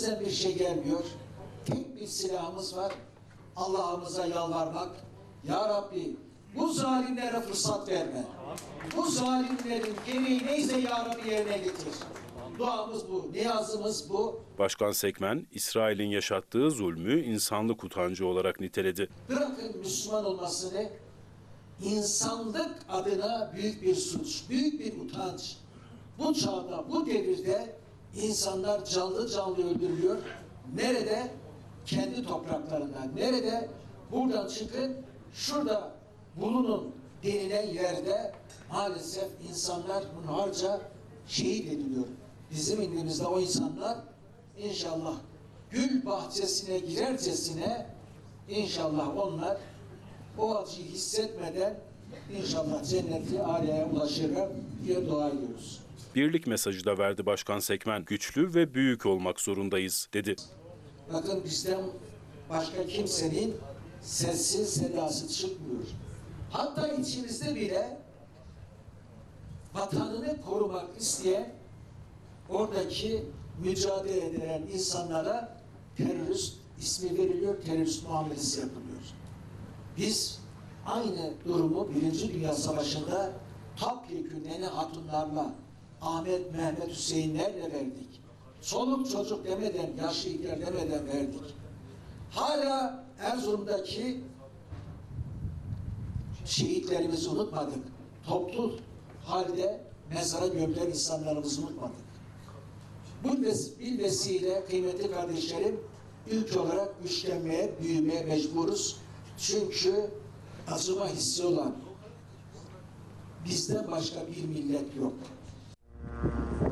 elimizden bir şey gelmiyor. Tek bir silahımız var. Allah'ımıza yalvarmak. Ya Rabbi bu zalimlere fırsat verme. Bu zalimlerin gereği neyse Ya Rabbi yerine getir. Duamız bu, niyazımız bu. Başkan Sekmen, İsrail'in yaşattığı zulmü insanlık utancı olarak niteledi. Bırakın Müslüman olmasını insanlık adına büyük bir suç, büyük bir utanç. Bu çağda, bu devirde insanlar canlı canlı öldürülüyor. Nerede? Kendi topraklarında. Nerede? Buradan çıkın, şurada bulunun denilen yerde maalesef insanlar hunharca şehit ediliyor. Bizim indimizde o insanlar inşallah gül bahçesine girercesine İnşallah onlar o acıyı hissetmeden inşallah cenneti aleye ulaşırlar diye dua ediyoruz. Birlik mesajı da verdi Başkan Sekmen. Güçlü ve büyük olmak zorundayız dedi. Bakın bizden başka kimsenin sessiz sedası çıkmıyor. Hatta içimizde bile vatanını korumak isteyen oradaki mücadele edilen insanlara terörist ismi veriliyor, terörist muamelesi yapılıyor. Biz aynı durumu Birinci Dünya Savaşı'nda topyekun Nene Hatunlarla, Ahmet, Mehmet, Hüseyinlerle verdik. Çoluk çocuk demeden, yaşlı ihtiyar demeden verdik. Hala Erzurum'daki şehitlerimizi unutmadık. Toplu halde mezara gömülen insanlarımızı unutmadık. Bu bir vesile kıymetli kardeşlerim ülke olarak güçlenmeye, büyümeye mecburuz. Çünkü acıma hissi olan bizden başka bir millet yok. Thank you.